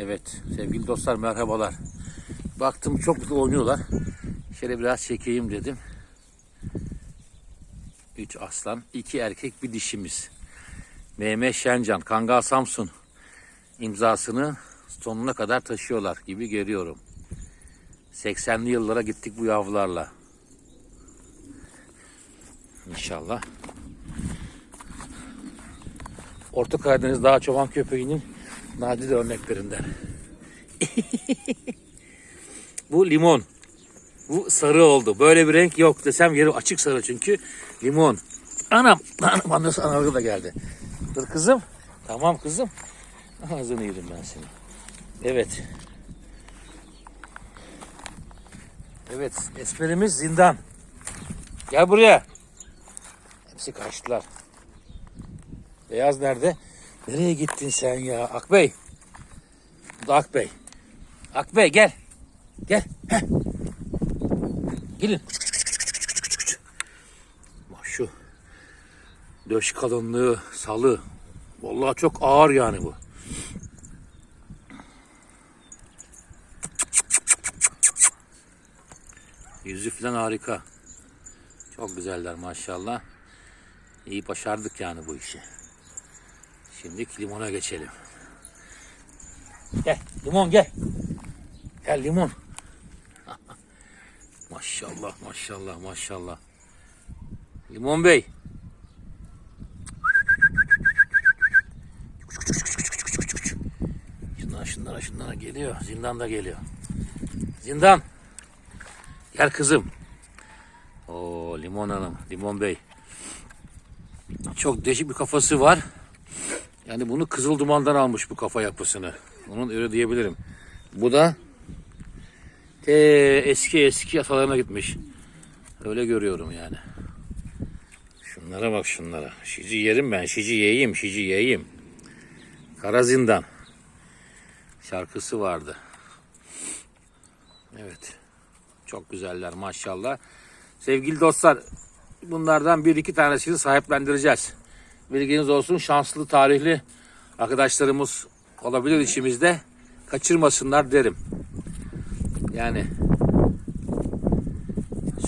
Evet sevgili dostlar merhabalar. Baktım çok güzel oynuyorlar. Şöyle biraz çekeyim dedim. Üç aslan, iki erkek, bir dişimiz. Mehmet Şencan, Kangal Samsun imzasını sonuna kadar taşıyorlar gibi görüyorum. 80'li yıllara gittik bu yavrularla. İnşallah. Orta Karadeniz Dağ Çoban Köpeği'nin nadir örneklerinden. Bu limon. Bu sarı oldu. Böyle bir renk yok desem yeri açık sarı çünkü limon. Anam, anam annesi anaları da geldi. Dur kızım. Tamam kızım. Ağzını yedim ben seni. Evet. Evet, esmerimiz zindan. Gel buraya. Hepsi kaçtılar. Beyaz nerede? Nereye gittin sen ya? Akbey. Bu da Akbey. Akbey gel. Gel. Heh. Gelin. Bak şu döş kalınlığı, salı. Vallahi çok ağır yani bu. Yüzü falan harika. Çok güzeller maşallah. İyi başardık yani bu işi. Şimdi limona geçelim. Gel limon gel. Gel limon. maşallah maşallah maşallah. Limon Bey. Şunlara şunlara şunlara geliyor. Zindan da geliyor. Zindan. Gel kızım. Oo Limon Hanım, Limon Bey. Çok değişik bir kafası var. Yani bunu kızıl dumandan almış bu kafa yapısını. Onun öyle diyebilirim. Bu da te eski eski atalarına gitmiş. Öyle görüyorum yani. Şunlara bak şunlara. Şici yerim ben. Şici yiyeyim. Şici yiyeyim. Kara Zindan. Şarkısı vardı. Evet. Çok güzeller maşallah. Sevgili dostlar bunlardan bir iki tanesini sahiplendireceğiz. Bilginiz olsun şanslı tarihli arkadaşlarımız olabilir içimizde. Kaçırmasınlar derim. Yani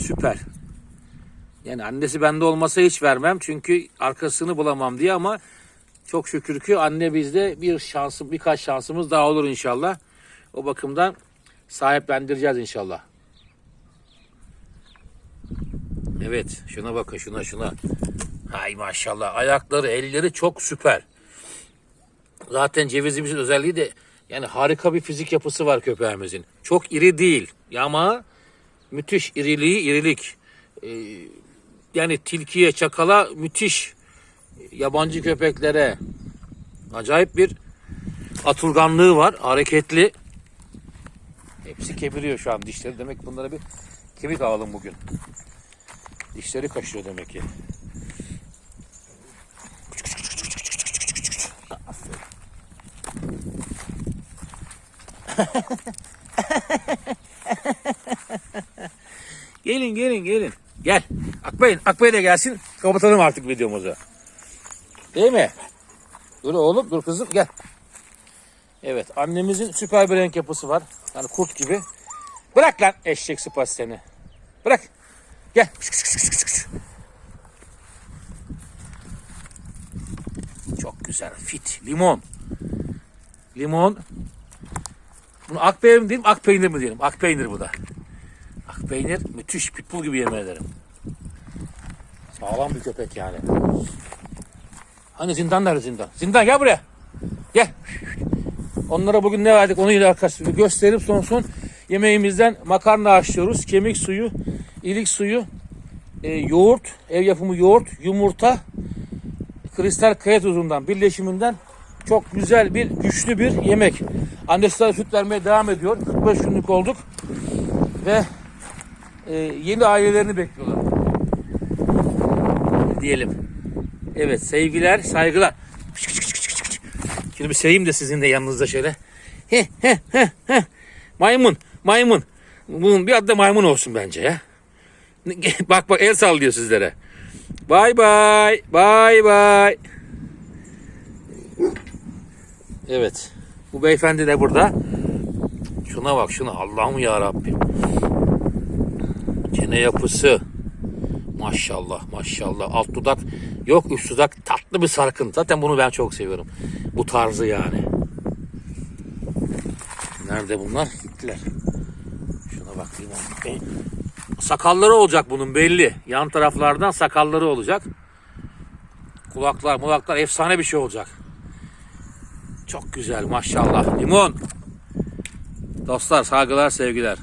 süper. Yani annesi bende olmasa hiç vermem. Çünkü arkasını bulamam diye ama çok şükür ki anne bizde bir şansım birkaç şansımız daha olur inşallah. O bakımdan sahiplendireceğiz inşallah. Evet şuna bakın şuna şuna. Hay maşallah ayakları elleri çok süper. Zaten cevizimizin özelliği de yani harika bir fizik yapısı var köpeğimizin. Çok iri değil ama müthiş iriliği irilik. Ee, yani tilkiye çakala müthiş yabancı köpeklere acayip bir atılganlığı var. Hareketli. Hepsi kemiriyor şu an dişleri. Demek bunlara bir kemik alalım bugün. Dişleri kaşıyor demek ki. gelin gelin gelin. Gel. Akbey, Akbey de gelsin. Kapatalım artık videomuzu. Değil mi? Dur oğlum, dur kızım gel. Evet, annemizin süper bir renk yapısı var. Yani kurt gibi. Bırak lan eşek sıpası seni. Bırak. Gel. Çok güzel. Fit. Limon. Limon. Bunu ak peynir mi diyelim, ak peynir mi diyelim? Ak peynir bu da. Ak peynir müthiş. Pitbull gibi yemin ederim. Sağlam bir köpek yani. Hani zindan nerede zindan? Zindan gel buraya. Gel. Onlara bugün ne verdik onu arkadaşlar gösterip son son yemeğimizden makarna haşlıyoruz. Kemik suyu, ilik suyu, e, yoğurt, ev yapımı yoğurt, yumurta, kristal kaya tuzundan birleşiminden çok güzel bir güçlü bir yemek. Annesi süt vermeye devam ediyor. 45 günlük olduk ve e, yeni ailelerini bekliyorlar. Diyelim. Evet sevgiler, saygılar. Şimdi bir seveyim de sizin de yanınızda şöyle. He he he he. Maymun, maymun. Bunun bir adı da maymun olsun bence ya. bak bak el sallıyor sizlere. Bay bay. Bay bay. Evet. Bu beyefendi de burada. Şuna bak şuna Allah'ım ya Rabbim. Çene yapısı. Maşallah maşallah. Alt dudak yok üst dudak tatlı bir sarkın. Zaten bunu ben çok seviyorum. Bu tarzı yani. Nerede bunlar? Gittiler. Şuna bakayım. Sakalları olacak bunun belli. Yan taraflardan sakalları olacak. Kulaklar mulaklar efsane bir şey olacak. Çok güzel maşallah. Limon. Dostlar saygılar sevgiler.